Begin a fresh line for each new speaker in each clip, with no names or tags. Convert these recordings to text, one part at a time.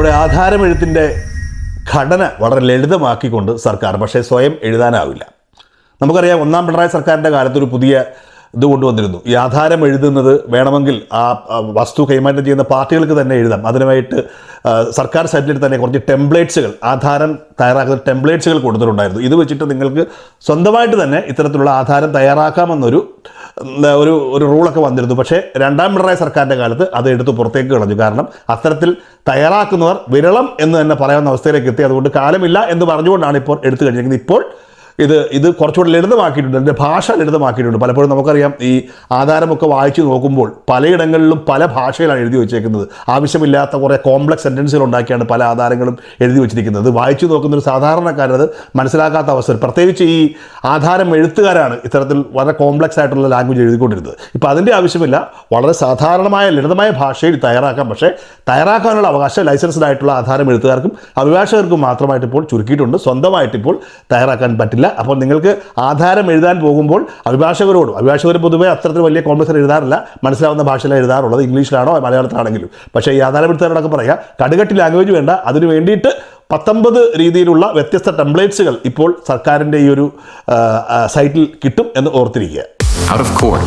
നമ്മുടെ ആധാരമെഴുത്തിന്റെ ഘടന വളരെ ലളിതമാക്കിക്കൊണ്ട് സർക്കാർ പക്ഷേ സ്വയം എഴുതാനാവില്ല. നമുക്കറിയാം ഒന്നാം പിണറായി സർക്കാരിന്റെ കാലത്ത് ഒരു പുതിയ ഇത് കൊണ്ടുവന്നിരുന്നു. ഈ ആധാരം എഴുതുന്നത് വേണമെങ്കിൽ ആ വസ്തു കൈമാറ്റം ചെയ്യുന്ന പാർട്ടികൾക്ക് തന്നെ എഴുതാം. അതിനുമായിട്ട് സർക്കാർ സൈറ്റിൽ തന്നെ കുറച്ച് ടെംപ്ലേറ്റ്സുകൾ ആധാരം തയ്യാറാക്കുന്ന ടെംപ്ലേറ്റ്സുകൾ കൊടുത്തിട്ടുണ്ടായിരുന്നു. ഇത് വെച്ചിട്ട് നിങ്ങൾക്ക് സ്വന്തമായിട്ട് തന്നെ ഇത്തരത്തിലുള്ള ആധാരം തയ്യാറാക്കാമെന്നൊരു ഒരു ഒരു റൂളൊക്കെ വന്നിരുന്നു. പക്ഷേ രണ്ടാം പിണറായി സർക്കാരിന്റെ കാലത്ത് അത് എടുത്ത് പുറത്തേക്ക് കളഞ്ഞു. കാരണം അത്തരത്തിൽ തയ്യാറാക്കുന്നവർ വിരളം എന്ന് തന്നെ പറയാവുന്ന അവസ്ഥയിലേക്ക് എത്തി. അതുകൊണ്ട് കാലമില്ല എന്ന് പറഞ്ഞുകൊണ്ടാണ് ഇപ്പോൾ എടുത്തു കഴിഞ്ഞിരിക്കുന്നത്. ഇപ്പോൾ ഇത് ഇത് കുറച്ചുകൂടെ ലളിതമാക്കിയിട്ടുണ്ട്. എന്റെ ഭാഷ ലളിതമാക്കിയിട്ടുണ്ട്. പലപ്പോഴും നമുക്കറിയാം ഈ ആധാരമൊക്കെ വായിച്ചു നോക്കുമ്പോൾ പലയിടങ്ങളിലും പല ഭാഷയിലാണ് എഴുതി വെച്ചേക്കുന്നത്. ആവശ്യമില്ലാത്ത കുറേ കോംപ്ലക്സ് സെന്റൻസുകൾ ഉണ്ടാക്കിയാണ് പല ആധാരങ്ങളും എഴുതി വെച്ചിരിക്കുന്നത്. വായിച്ചു നോക്കുന്ന ഒരു സാധാരണക്കാരത് മനസ്സിലാക്കാത്ത അവസരം പ്രത്യേകിച്ച് ഈ ആധാരം എഴുത്തുകാരാണ് ഇത്തരത്തിൽ വളരെ കോംപ്ലക്സ് ആയിട്ടുള്ള ലാംഗ്വേജ് എഴുതിക്കൊണ്ടിരുന്നത്. ഇപ്പോൾ അതിന്റെ ആവശ്യമില്ല വളരെ സാധാരണമായ ലളിതമായ ഭാഷയിൽ തയ്യാറാക്കാം. പക്ഷേ തയ്യാറാക്കാനുള്ള അവകാശം ലൈസൻസ്ഡ് ആയിട്ടുള്ള ആധാരം എഴുത്തുകാർക്കും അഭിഭാഷകർക്കും മാത്രമായിട്ട് ഇപ്പോൾ ചുരുക്കിയിട്ടുണ്ട്. സ്വന്തമായിട്ട് ഇപ്പോൾ തയ്യാറാക്കാൻ പറ്റില്ല. അപ്പോൾ നിങ്ങൾക്ക് ആധാരം എഴുതാൻ പോകുമ്പോൾ അഭിഭാഷകരോടും അഭിഭാഷകർ പൊതുവെ അത്തരത്തിൽ വലിയ കോൺഗ്രസ് എഴുതാറില്ല മനസ്സിലാവുന്ന ഭാഷയിലാണ് എഴുതാറുള്ളത് ഇംഗ്ലീഷിലാണോ മലയാളത്തിലാണെങ്കിലും പക്ഷേ ഈ ആധാരം എടുത്തവരോടൊക്കെ പറയുക കടുകട്ടി ലാംഗ്വേജ് വേണ്ട അതിനു വേണ്ടിയിട്ട് പത്തൊമ്പത് രീതിയിലുള്ള വ്യത്യസ്ത ടെംപ്ലേറ്റ്സുകൾ ഇപ്പോൾ സർക്കാരിന്റെ ഈ ഒരു സൈറ്റിൽ കിട്ടും എന്ന് ഓർത്തിരിക്കുക
Out of Court,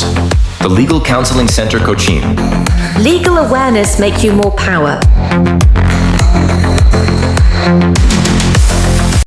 the Legal Counseling Center Cochin.
Legal awareness make you more power.